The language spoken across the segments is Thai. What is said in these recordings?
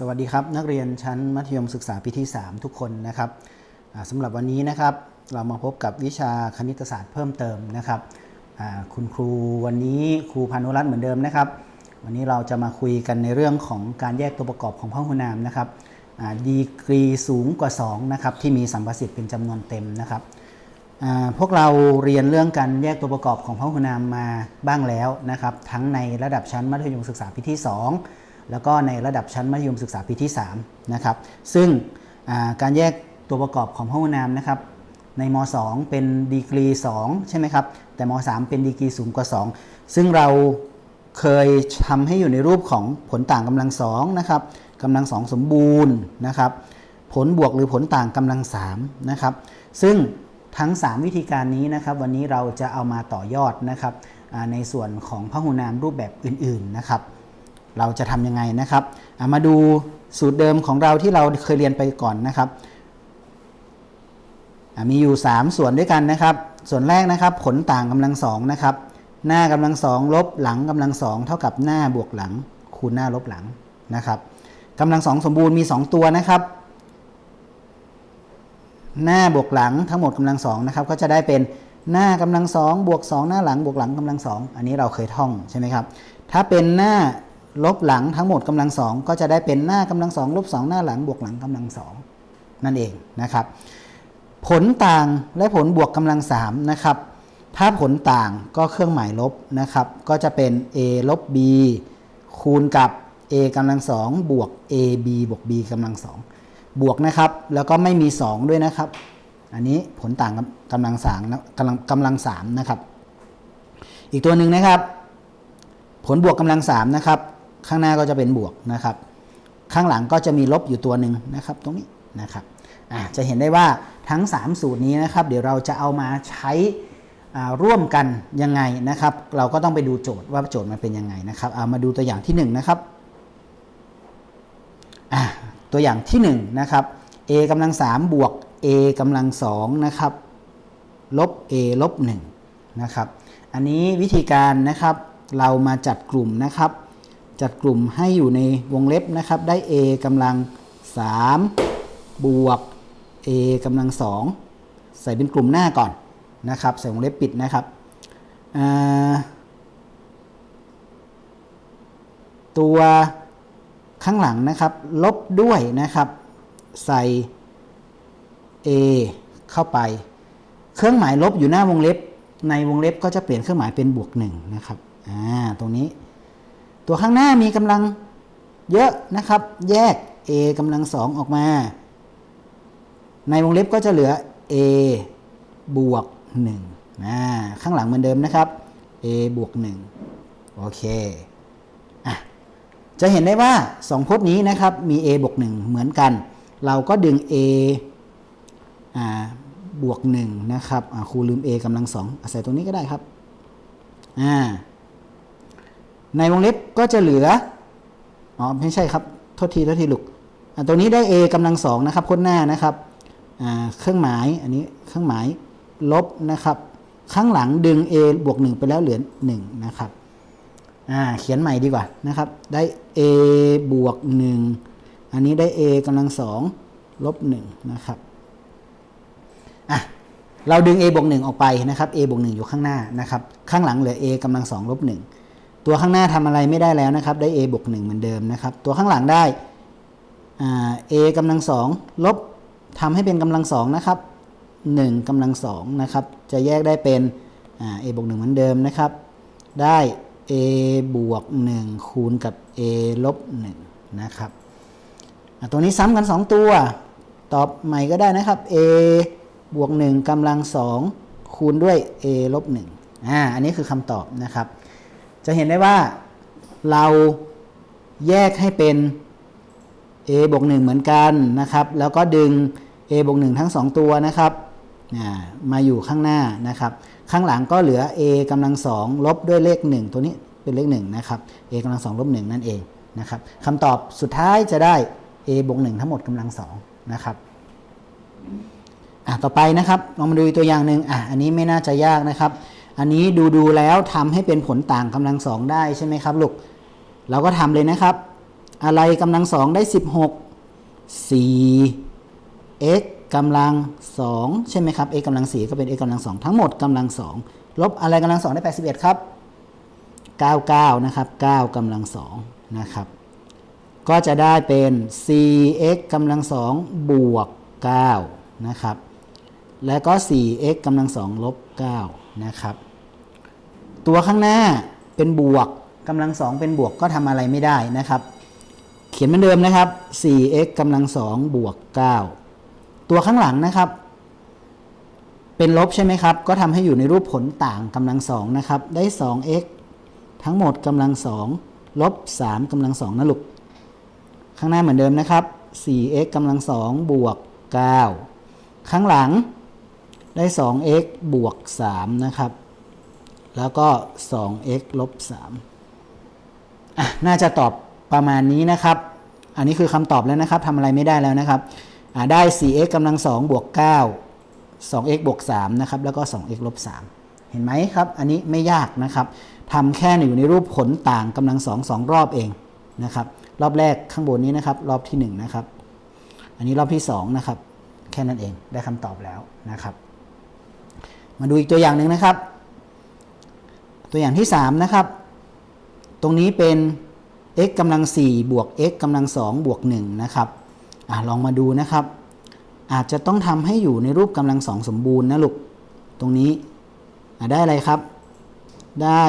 สวัสดีครับ นักเรียนชั้นมัธยมศึกษาปีที่ 3 ทุกคนนะครับสำหรับวันนี้นะครับเรามาพบกับวิชาคณิตศาสตร์เพิ่มเติมนะครับคุณครูวันนี้ครูพานุรัตน์เหมือนเดิมนะครับ วันนี้เราจะมาคุยกันในเรื่องของการแยกตัวประกอบของพหุนามนะครับดีกรีสูงกว่า2นะครับที่มีสัมประสิทธิ์เป็นจำนวนเต็มนะครับพวกเราเรียนเรื่องการแยกตัวประกอบของพหุนามมาบ้างแล้วนะครับ ทั้งในระดับชั้นมัธยมศึกษาปีที่ 2 แล้วก็ในระดับชั้นมัธยมศึกษาปีที่3นะครับซึ่งการแยกตัวประกอบของพหุนามนะครับในม 2 เป็นดีกรี 2 ใช่ไหมครับ แต่ม 3 เป็นดีกรีสูงกว่า 2 ซึ่งเราเคยทำให้อยู่ในรูปของผลต่างกำลังสองนะครับกำลังสองสมบูรณ์นะครับ ผลบวกหรือผลต่างกำลัง3นะครับ ซึ่งทั้ง 3 วิธีการนี้นะครับ วันนี้เราจะเอามาต่อยอดนะครับในส่วนของพหุนามรูปแบบอื่น ๆนะครับ เราจะทำยังไงนะครับามาดูสูตรเดิมของเราที่เราเคยเรียนไปก่อนนะครับ มีอยู่ 3 ส่วนด้วยกันนะครับ ส่วนแรกนะครับ ผลต่างกำลังสองนะครับ หน้ากำลังสองลบหลังกำลังสองเท่ากับหน้าบวกหลัง คูณหน้าลบหลังนะครับกำลังสองสมบูรณ์มี 2 ตัวนะครับ หน้าบวกหลังทั้งหมดกำลังสองนะครับ ก็จะได้เป็นหน้ากำลังสองบวกสองหน้าหลังบวกหลังกำลังสองอันนี้เราเคยท่องใช่ไหมครับ ถ้าเป็นหน้า ลบหลังทั้งหมดกำลังสองก็จะได้เป็นหน้ากำลังสองลบสองหน้าหลังบวกหลังกำลังสองนั่นเองนะครับ ผลต่างและผลบวกกำลังสามนะครับถ้าผลต่างก็เครื่องหมายลบนะครับ ก็จะเป็น a ลบ b คูณกับ a กำลังสองบวก ab บวก b กำลังสองบวกนะครับ แล้วก็ไม่มี 2 ด้วยนะครับ อันนี้ผลต่างกำลังสามกำลังกำลังสามนะครับ อีกตัวหนึ่งนะครับ ผลบวกกำลังสามนะครับ ข้างหน้าก็จะเป็นบวกนะครับ ข้างหลังก็จะมีลบอยู่ตัวหนึ่งนะครับตรงนี้นะครับจะเห็นได้ว่าทั้ง 3 สูตรนี้นะครับ เดี๋ยวเราจะเอามาใช้ร่วมกันยังไงนะครับ เราก็ต้องไปดูโจทย์ว่าโจทย์มันเป็นยังไงนะครับเอามาดูตัวอย่างที่1นะครับตัวอย่างที่1นะครับ a กำลัง3บวก a กำลัง2นะครับลบ a ลบ1นะครับ อันนี้วิธีการนะครับเรามาจัดกลุ่มนะครับ จัดกลุ่มให้อยู่ในวงเล็บนะครับ ได้ a กำลัง 3 บวก a กำลัง 2 ใส่เป็นกลุ่มหน้าก่อนนะครับ ใส่วงเล็บปิดนะครับ ตัวข้างหลังนะครับ ลบด้วยนะครับ ใส่ a เข้าไป เครื่องหมายลบอยู่หน้าวงเล็บ ในวงเล็บก็จะเปลี่ยนเครื่องหมายเป็นบวกหนึ่งนะครับ อ่า ตรงนี้ ตัวข้างหน้ามีกำลังเยอะนะครับ แยก a กำลังสองออกมา ในวงเล็บก็จะเหลือ a บวก1นะข้างหลังเหมือนเดิมนะครับ a บวก1โอเคอะจะเห็นได้ว่า 2พจน์นี้นะครับ มี a บวก1เหมือนกัน เราก็ดึง a อ่าบวก1นะครับครูลืม a กำลังสองอาศัยตรงนี้ก็ได้ครับอ่า ในวงเล็บก็จะเหลือ อ๋อไม่ใช่ครับ โทษทีโทษทีลูกอ่าตรงนี้ได้ a กำลังสองนะครับพ้นหน้านะครับ เครื่องหมายอันนี้เครื่องหมายลบนะครับ ข้างหลังดึง a บวก 1 ไปแล้วเหลือ 1 นะครับ เขียนใหม่ดีกว่านะครับ ได้ a บวก 1 อันนี้ได้ a กำลังสองลบ1นะครับอะเราดึง a บวก1ออกไปนะครับ a บวก1อยู่ข้างหน้านะครับ ข้างหลังเหลือ a กำลังสองลบ1 ตัวข้างหน้าทำอะไรไม่ได้แล้วนะครับ ได้ a บวก1เหมือนเดิมนะครับ ตัวข้างหลังได้ a กำลังสองลบทำให้เป็นกำลังสองนะครับ1กำลังสองนะครับ จะแยกได้เป็น a บวก1เหมือนเดิมนะครับ ได้ a บวก1คูณกับ a ลบ1นะครับตัวนี้ซ้ำกัน 2 ตัว ตอบใหม่ก็ได้นะครับ a บวก1กำลัง2คูณด้วย a ลบ1อ่า อันนี้คือคำตอบนะครับ จะเห็นได้ว่าเราแยกให้เป็น a บวก1เหมือนกันนะครับ แล้วก็ดึง a บวก1ทั้ง 2 ตัวนะครับมาอยู่ข้างหน้านะครับ ข้างหลังก็เหลือ a กำลัง2ลบด้วยเลข 1 ตัวนี้เป็นเลข1นะครับ a กำลัง2ลบ1นั่นเองนะครับคำตอบสุดท้ายจะได้ a บวก1ทั้งหมดกำลัง2นะครับอะต่อไปนะครับลองมาดูตัวอย่างหนึ่งอะอันนี้ไม่น่าจะยากนะครับ อันนี้ดูดูแล้วทำให้เป็นผลต่างกำลังสองได้ใช่ไหมครับลูก เราก็ทำเลยนะครับ อะไรกำลังสองได้ 16 4 x กำลังสองใช่ไหมครับ x กำลังสี่ก็เป็น x กำลังสองทั้งหมดกำลังสองลบอะไรกำลังสองได้ 81 ครับ 99 นะครับ 9กำลังสองนะครับ ก็จะได้เป็น 4x กำลังสองบวก9นะครับ และก็ 4x กำลังสองลบ9 นะครับ ตัวข้างหน้าเป็นบวกกำลังสองเป็นบวกก็ทำอะไรไม่ได้นะครับ เขียนเหมือนเดิมนะครับ 4x กำลังสองบวก 9 ตัวข้างหลังนะครับ เป็นลบใช่ไหมครับ ก็ทำให้อยู่ในรูปผลต่างกำลังสองนะครับ ได้ 2x ทั้งหมดกำลังสองลบ3กำลังสองนะลูก ข้างหน้าเหมือนเดิมนะครับ 4x กำลังสองบวก 9 ข้างหลัง ได้ 2x บวก 3 นะครับ แล้วก็ 2x ลบ3น่าจะตอบประมาณนี้นะครับ อันนี้คือคำตอบแล้วนะครับทำอะไรไม่ได้แล้วนะครับ ได้ 4x กำลัง 2 บวก 9 2x บวก 3 นะครับ แล้วก็ 2x ลบ 3 เห็นไหมครับ อันนี้ไม่ยากนะครับทำแค่อยู่ในรูปผลต่างกำลังสองสองรอบเองนะครับ รอบแรกข้างบนนี้นะครับ รอบที่ 1 นะครับ อันนี้รอบที่ 2 นะครับ แค่นั้นเอง ได้คำตอบแล้วนะครับ มาดูอีกตัวอย่างหนึ่งนะครับ ตัวอย่างที่ 3 นะครับ ตรงนี้เป็น x กำลัง4บวก x กำลัง2บวก1นะครับอลองมาดูนะครับ อาจจะต้องทำให้อยู่ในรูปกำลังสองสมบูรณ์นะลูก ตรงนี้ได้อะไรครับ ได้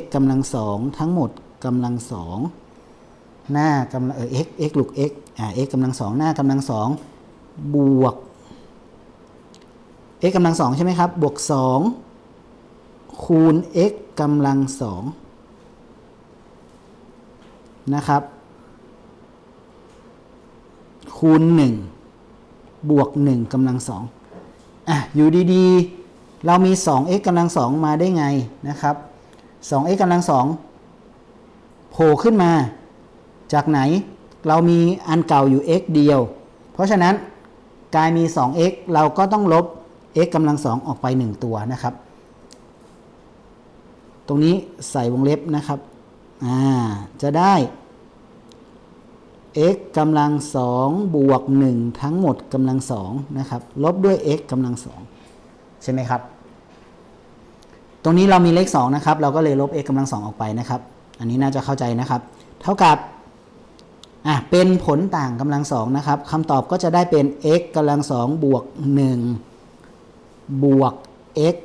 x กำลังสองทั้งหมดกำลังสองหน้ากำลังเออ x x ลูก x อ่า x กำลังสองหน้ากำลังสองบวก x กำลังสองใช่ไหมครับ บวกสองคูณ x กำลังสองนะครับ คูณ 1 บวก 1กำลังสองอะอยู่ดีๆ เรามี 2x กำลังสองมาได้ไงนะครับ 2x กำลังสองโผล่ขึ้นมา จากไหนเรามีอันเก่าอยู่ x เดียว เพราะฉะนั้นกลายมี 2x เราก็ต้องลบ x กำลังสองออกไป 1 ตัวนะครับ ตรงนี้ใส่วงเล็บนะครับอ่าจะได้ x กำลังสองบวก 1 ทั้งหมดกำลังสองนะครับ ลบด้วย x กำลังสองใช่ไหมครับ ตรงนี้เรามีเลข2นะครับ เราก็เลยลบ x กำลังสองออกไปนะครับ อันนี้น่าจะเข้าใจนะครับ เท่ากับอะเป็นผลต่างกำลังสองนะครับคำตอบก็จะได้เป็น x กำลังสองบวก 1 บวก x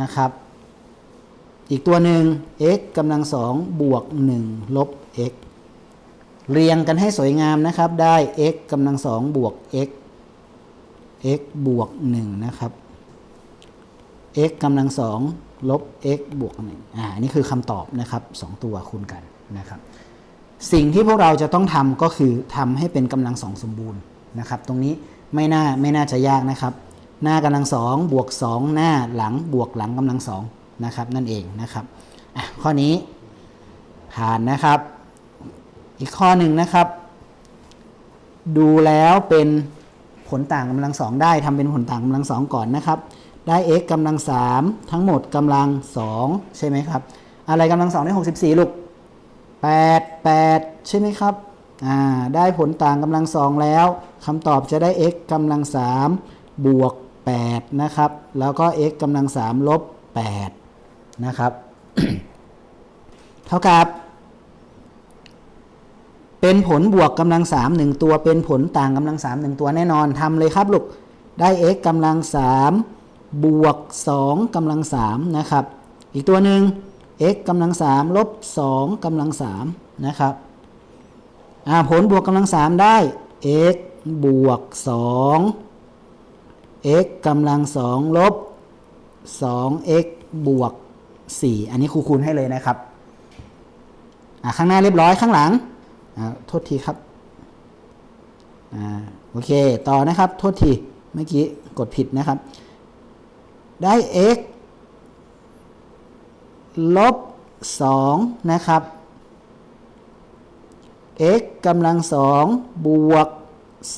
นะครับ อีกตัวหนึ่ง x กำลังสองบวก 1 ลบ x เรียงกันให้สวยงามนะครับ ได้ x กำลังสองบวก x x บวก 1 นะครับ x กำลังสองลบ x บวก 1 อ่า นี่คือคำตอบนะครับ 2 ตัวคูณกันนะครับ สิ่งที่พวกเราจะต้องทำก็คือทำให้เป็นกำลังสองสมบูรณ์นะครับ ตรงนี้ไม่น่าไม่น่าจะยากนะครับ หน้ากำลังสองบวก 2 หน้าหลังบวกหลังกำลังสองนะครับนั่นเองนะครับข้อนี้ผ่านนะครับ อีกข้อหนึ่งนะครับ ดูแล้วเป็นผลต่างกำลังสองได้ทำเป็นผลต่างกำลังสองก่อนนะครับ ได้ x กำลังสามทั้งหมดกำลังสองใช่ไหมครับ อะไรกำลังสองได้หกสิบสี่ลูกแปดแปดใช่ไหมครับอ่าได้ผลต่างกำลังสองแล้วคำตอบจะได้ x กำลังสามบวก แปดนะครับ แล้วก็ x กำลังสามลบแปดนะครับ เท่ากับ เป็นผลบวกกำลังสามหนึ่งตัว เป็นผลต่างกำลังสามหนึ่งตัวแน่นอนทำเลยครับลูก ได้ x กำลังสามบวกสองกำลังสามนะครับ อีกตัวหนึ่ง x กำลังสามลบสองกำลังสามนะครับผลบวกกำลังสามได้ x บวกสอง x กำลังสองลบสอง x บวกสี่อันนี้ครูคูณให้เลยนะครับ ข้างหน้าเรียบร้อยข้างหลังอ่าโทษทีครับอ่าโอเค ต่อนะครับ โทษที เมื่อกี้กดผิดนะครับ ได้ x ลบ 2 นะครับ x กำลังสองบวก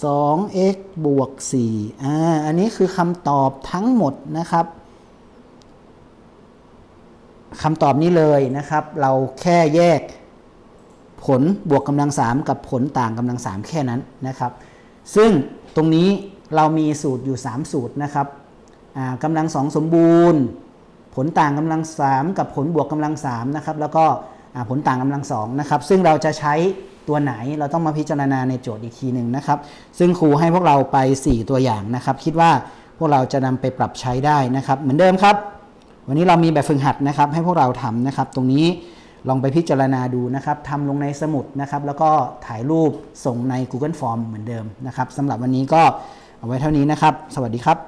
2x บวก4อ่าอันนี้คือคำตอบทั้งหมดนะครับคำตอบนี้เลยนะครับ เราแค่แยกผลบวกกำลัง 3 กับผลต่างกำลัง 3 แค่นั้นนะครับ ซึ่งตรงนี้เรามีสูตรอยู่ 3 สูตรนะครับอ่ากำลัง 2 สมบูรณ์ ผลต่างกำลัง 3 กับผลบวกกำลัง3นะครับแล้วก็ผลต่างกำลัง2นะครับซึ่งเราจะใช้ ตัวไหนเราต้องมาพิจารณาในโจทย์อีกทีหนึ่งนะครับ ซึ่งครูให้พวกเราไป 4 ตัวอย่างนะครับ คิดว่าพวกเราจะนำไปปรับใช้ได้นะครับ เหมือนเดิมครับ วันนี้เรามีแบบฝึกหัดนะครับ ให้พวกเราทำนะครับ ตรงนี้ลองไปพิจารณาดูนะครับทำลงในสมุดนะครับ แล้วก็ถ่ายรูปส่งใน Google Form เหมือนเดิมนะครับสำหรับวันนี้ก็เอาไว้เท่านี้นะครับ สวัสดีครับ